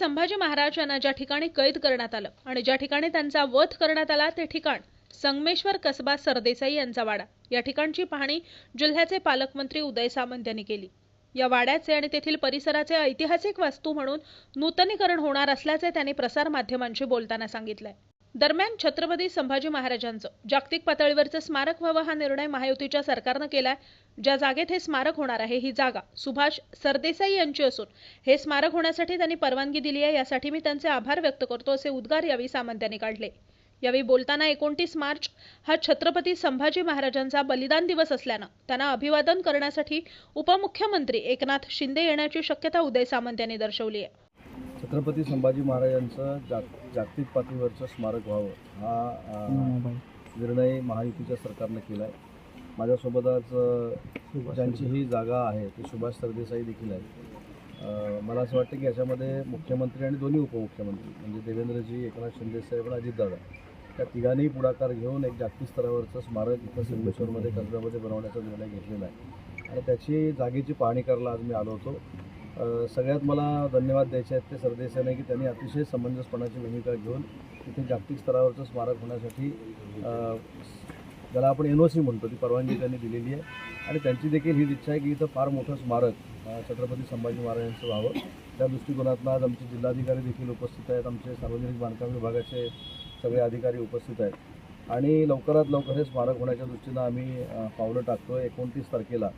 संभाजी महाराजांना ज्या ठिकाणी कैद करण्यात आलं आणि ज्या ठिकाणी त्यांचा वध करण्यात आला ते ठिकाण संगमेश्वर कसबा सरदेसाई यांचा वाडा. या ठिकाणची पाहणी जिल्ह्याचे पालकमंत्री उदय सामंत यांनी केली. या वाड्याचे आणि तेथील परिसराचे ऐतिहासिक वास्तू म्हणून नूतनीकरण होणार असल्याचे त्यांनी प्रसारमाध्यमांशी बोलताना सांगितलंय. दरम्यान छत्रपती संभाजी महाराजांचं जागतिक पातळीवरचं स्मारक व्हावं हा निर्णय महायुतीच्या सरकारनं केलाय. ज्या जागेत हे स्मारक होणार आहे ही जागा सुभाष सरदेसाई यांची असून हे स्मारक होण्यासाठी त्यांनी परवानगी दिली आहे यासाठी मी त्यांचे आभार व्यक्त करतो असे उद्गार यावेळी सामंत यांनी काढले. यावेळी बोलताना एकोणतीस मार्च हा छत्रपती संभाजी महाराजांचा बलिदान दिवस असल्यानं त्यांना अभिवादन करण्यासाठी उपमुख्यमंत्री एकनाथ शिंदे येण्याची शक्यता उदय सामंत यांनी दर्शवली आहे. छत्रपती संभाजी महाराजांचं जाग जागतिक पातळीवरचं स्मारक व्हावं हा निर्णय महायुतीच्या सरकारनं केला आहे माझ्यासोबत आज ज्यांची ही जागा आहे ती सुभाष सरदेसाई देखील आहेत. अ, मला असं वाटतं की याच्यामध्ये मुख्यमंत्री आणि दोन्ही उपमुख्यमंत्री म्हणजे देवेंद्रजी एकनाथ शिंदेसाहेब आणि अजितदादा त्या तिघांनी पुढाकार घेऊन एक जागतिक स्तरावरचं स्मारक इथं संगमेश्वरमध्ये कसब्यामध्ये बनवण्याचा निर्णय घेतलेला आहे. आणि त्याची जागेची पाहणी करायला आज मी आलो होतो. सगळ्यात मला धन्यवाद द्यायचे आहेत ते सरदेसाने की त्यांनी अतिशय समंजसपणाची भूमिका घेऊन तिथे जागतिक स्तरावरचं स्मारक होण्यासाठी ज्याला आपण एन ओ सी म्हणतो ती परवानगी त्यांनी दिलेली आहे. आणि त्यांची देखील ही इच्छा आहे की इथं फार मोठं स्मारक छत्रपती संभाजी महाराजांचं व्हावं. त्या दृष्टिकोनातनं आज आमचे जिल्हाधिकारी देखील उपस्थित आहेत आमचे सार्वजनिक बांधकाम विभागाचे सगळे अधिकारी उपस्थित आहेत. आणि लवकरात लवकर हे स्मारक होण्याच्या दृष्टीनं आम्ही पावलं टाकतो आहे एकोणतीस तारखेला.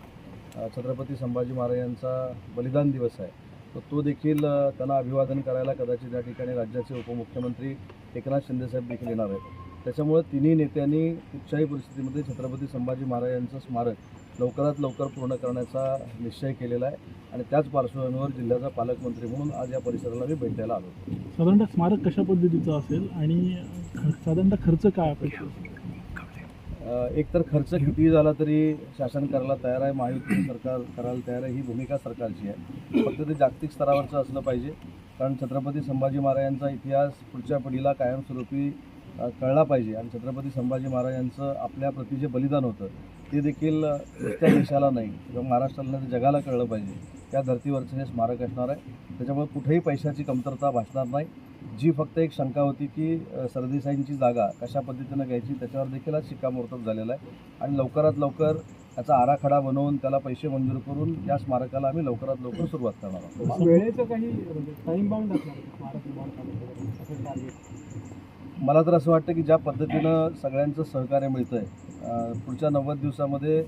छत्रपती संभाजी महाराजांचा बलिदान दिवस आहे. तर तो देखील त्यांना अभिवादन करायला कदाचित या ठिकाणी राज्याचे उपमुख्यमंत्री एकनाथ शिंदेसाहेब देखील येणार आहेत. त्याच्यामुळे तिन्ही नेत्यांनी कुठच्याही परिस्थितीमध्ये छत्रपती संभाजी महाराजांचं स्मारक लवकरात लवकर पूर्ण करण्याचा निश्चय केलेला आहे आणि त्याच पार्श्वभूमीवर जिल्ह्याचा पालकमंत्री म्हणून आज या परिसराला मी भेट द्यायला आलो साधारणतः स्मारक कशा पद्धतीचं असेल आणि साधारणतः खर्च काय अपेक्षा असेल? एकतर खर्च किती झाला तरी शासन करायला तयार आहे महायुती सरकार करायला तयार आहे ही भूमिका सरकारची आहे. फक्त ते जागतिक स्तरावरचं असलं पाहिजे. कारण छत्रपती संभाजी महाराजांचा इतिहास पुढच्या पिढीला कायमस्वरूपी कळला पाहिजे. आणि छत्रपती संभाजी महाराजांचं आपल्या प्रति जे बलिदान होतं ते देखील त्या नुसत्या देशाला नाही किंवा महाराष्ट्राला नाही जगाला कळलं पाहिजे. त्या धर्तीवरचं हे स्मारक असणार आहे. त्याच्यामुळे कुठेही पैशाची कमतरता भासणार नाही. जी फक्त एक शंका होती की सरदेसाईंची जागा कशा पद्धतीनं घ्यायची त्याच्यावर देखील आज शिक्कामोर्तब झालेला आहे. आणि लवकरात लवकर त्याचा आराखडा बनवून त्याला पैसे मंजूर करून या स्मारकाला आम्ही लवकरात लवकर सुरुवात करणार आहोत. वेळेचं काही म्हणजे टाइम बाउंड मला तर असं वाटतं की ज्या पद्धतीनं सगळ्यांचं सहकार्य मिळतं आहे पुढच्या नव्वद दिवसामध्ये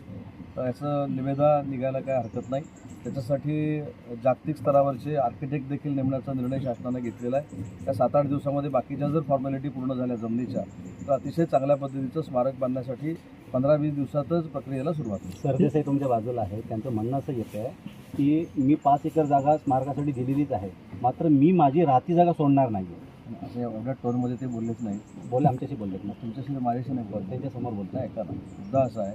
याचं निवेदा निघायला काय हरकत नाही. त्याच्यासाठी जागतिक स्तरावरचे आर्किटेक्ट देखील नेमण्याचा निर्णय शासनानं घेतलेला आहे. त्या सात आठ दिवसामध्ये बाकीच्या जर फॉर्मॅलिटी पूर्ण झाल्या जमिनीच्या तर अतिशय चांगल्या पद्धतीचं स्मारक बांधण्यासाठी पंधरा वीस दिवसातच प्रक्रियेला सुरुवात होईल. सरदेसाई तुमच्या बाजूला आहे त्यांचं म्हणणं असं येतं आहे की मी पाच एकर जागा स्मारकासाठी दिलेलीच आहे. मात्र मी माझी राहती जागा सोडणार नाही आहे असं एवढ्या टोनमध्ये ते बोललेच नाही बोले आमच्याशी बोललेत ना तुमच्याशी माझ्याशी नाही बोलत त्यांच्यासमोर बोलतो ऐका ना. मुद्दा असा आहे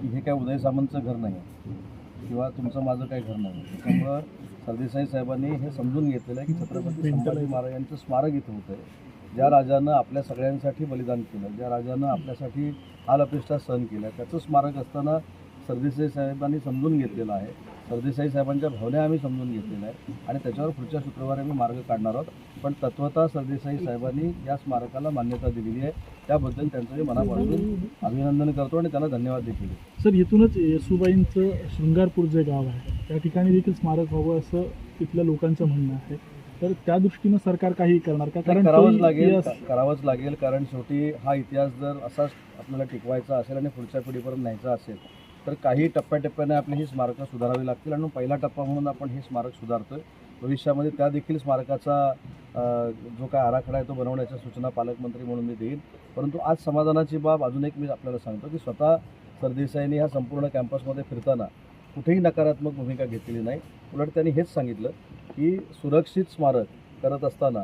की हे काय उदय सामंतचं घर नाही आहे किंवा तुमचं माझं काही घर नाही त्याच्यामुळं सरदेसाई साहेबांनी हे समजून घेतलेलं आहे की छत्रपती संभाजी महाराजांचं स्मारक इथं होतं. आहे ज्या राजानं आपल्या सगळ्यांसाठी बलिदान केलं ज्या राजानं आपल्यासाठी हाल अपेष्टा सहन केल्या त्याचं स्मारक असताना सरदेसाई साहेबांनी समजून घेतलेलं आहे. सरदेसाई साहेबांच्या भावना आम्ही समजून घेतलेल्या आहे आणि त्याच्यावर पुढच्या शुक्रवारी आम्ही मार्ग काढणार आहोत. पण तत्वतः सरदेसाई साहेबांनी या स्मारकाला मान्यता दिलेली आहे. त्याबद्दल त्यांचं मी मनापासून अभिनंदन करतो आणि त्यांना धन्यवाद देखील. सर इथूनच येसुबाईंचं शृंगारपूर जे गाव आहे त्या ठिकाणी देखील स्मारक व्हावं असं तिथल्या लोकांचं म्हणणं आहे. तर त्या दृष्टीनं सरकार काही करणार का? नाही, करावंच लागेल करावंच लागेल. कारण शेवटी हा इतिहास जर असाच आपल्याला टिकवायचा असेल आणि पुढच्या पिढीपर्यंत न्यायचा असेल तर काही टप्प्याटप्प्याने आपली ही स्मारकं सुधारावी लागतील आणि पहिला टप्पा म्हणून आपण हे स्मारक सुधारतोय. भविष्यामध्ये त्या देखील स्मारकाचा जो काय आराखडा आहे तो बनवण्याच्या सूचना पालकमंत्री म्हणून मी देईन. परंतु आज समाधानाची बाब अजून एक मी आपल्याला सांगतो की स्वतः सरदेसाईंनी ह्या संपूर्ण कॅम्पसमध्ये फिरताना कुठेही नकारात्मक भूमिका घेतलेली नाही. उलट त्यांनी हेच सांगितलं की सुरक्षित स्मारक करत असताना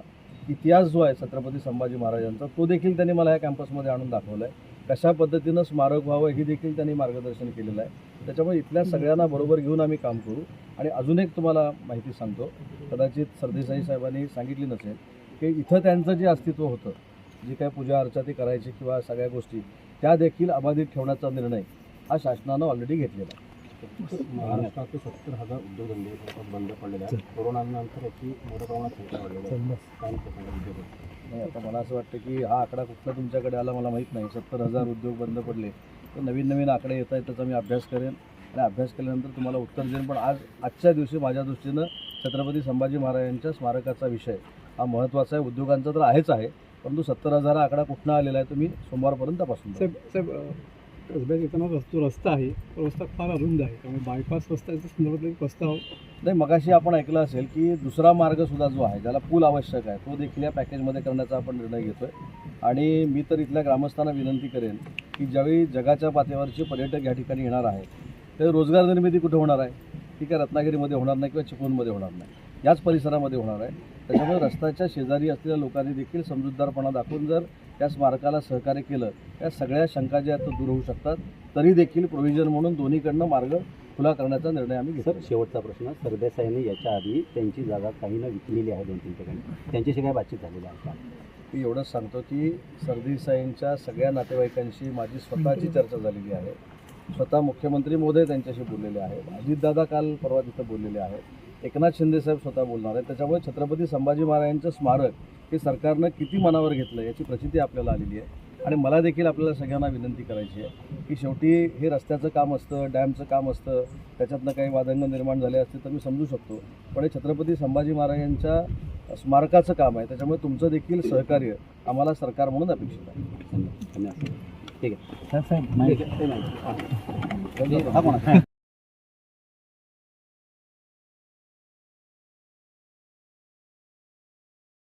इतिहास जो आहे छत्रपती संभाजी महाराजांचा तो देखील त्यांनी मला या कॅम्पसमध्ये आणून दाखवला आहे कशा पद्धतीनं स्मारक व्हावं हे देखील त्यांनी मार्गदर्शन केलेलं आहे. त्याच्यामुळे इथल्या सगळ्यांना बरोबर घेऊन आम्ही काम करू. आणि अजून एक तुम्हाला माहिती सांगतो. कदाचित सरदेसाई साहेबांनी सांगितली नसेल की इथं त्यांचं जे अस्तित्व होतं जी काय पूजा अर्चा ते करायची किंवा सगळ्या गोष्टी त्या देखील अबाधित ठेवण्याचा निर्णय हा शासनानं ऑलरेडी घेतलेला आहे. महाराष्ट्रात सत्तर हजार उद्योगधंदे बंद पडलेले आहेत. कोरोनानंतर याची मोठ्या प्रमाणात संख्या वाढलेली आहे. आता मला असं वाटतं की हा आकडा कुठला तुमच्याकडे आला मला माहीत नाही. सत्तर हजार उद्योग बंद पडले. तर नवीन नवीन आकडे येत आहेत त्याचा मी अभ्यास करेन. आणि अभ्यास केल्यानंतर तुम्हाला उत्तर देईन. पण आज आजच्या दिवशी माझ्या दृष्टीनं छत्रपती संभाजी महाराजांच्या स्मारकाचा विषय हा महत्त्वाचा आहे. उद्योगांचा तर आहेच आहे. परंतु सत्तर हजार हा आकडा कुठनं आलेला आहे तुम्ही सोमवारपर्यंत तपासून. साहेब साहेब कसब्यात येताना रस्तो रस्ता आहे. तो रस्ता फार अरुंद आहे. त्यामुळे बायपास रस्त्याच्या संदर्भात एक प्रस्ताव नाही मगाशी आपण ऐकलं असेल की दुसरा मार्गसुद्धा जो आहे ज्याला पूल आवश्यक आहे तो देखील या पॅकेजमध्ये करण्याचा आपण निर्णय घेतो आहे आणि मी तर इथल्या ग्रामस्थांना विनंती करेन की ज्यावेळी जगाच्या पातळीवरचे पर्यटक या ठिकाणी येणार आहेत तर रोजगार निर्मिती कुठे होणार आहे? ठीक आहे रत्नागिरीमध्ये होणार नाही किंवा चिपळूणमध्ये होणार नाही. याच परिसरामध्ये होणार आहे. त्याच्यामुळे रस्त्याच्या शेजारी असलेल्या लोकांनी देखील समजूतदारपणा दाखवून जर त्या स्मारकाला सहकार्य केलं. त्या सगळ्या शंका ज्या आहेत दूर होऊ शकतात. तरी देखील प्रोव्हिजन म्हणून दोन्हीकडनं मार्ग खुला करण्याचा निर्णय आम्ही सर घेतला शेवटचा प्रश्न. सरदेसाईंनी याच्या आधी त्यांची जागा काहींना विकलेली आहे दोन तीन ठिकाणी. त्यांच्याशी काय बातचीत झालेली आहे? का मी एवढंच सांगतो की सरदेसाईंच्या सगळ्या नातेवाईकांशी माझी स्वतःची चर्चा झालेली आहे. स्वतः मुख्यमंत्री महोदय त्यांच्याशी बोललेले आहेत. अजितदादा काल परवा तिथं बोललेले आहेत. एकनाथ शिंदेसाहेब स्वतः बोलणार आहेत. त्याच्यामुळे छत्रपती संभाजी महाराजांचं स्मारक हे सरकारनं किती मनावर घेतलं याची प्रचिती आपल्याला आलेली आहे. आणि मला देखील आपल्याला सगळ्यांना विनंती करायची आहे की शेवटी हे रस्त्याचं काम असतं डॅमचं काम असतं त्याच्यातनं काही वादंग निर्माण झाले असते तर मी समजू शकतो. पण हे छत्रपती संभाजी महाराजांच्या स्मारकाचं काम आहे त्याच्यामुळे तुमचं देखील सहकार्य आम्हाला सरकार म्हणून अपेक्षित आहे. धन्यवाद. धन्यवाद ठीक आहे?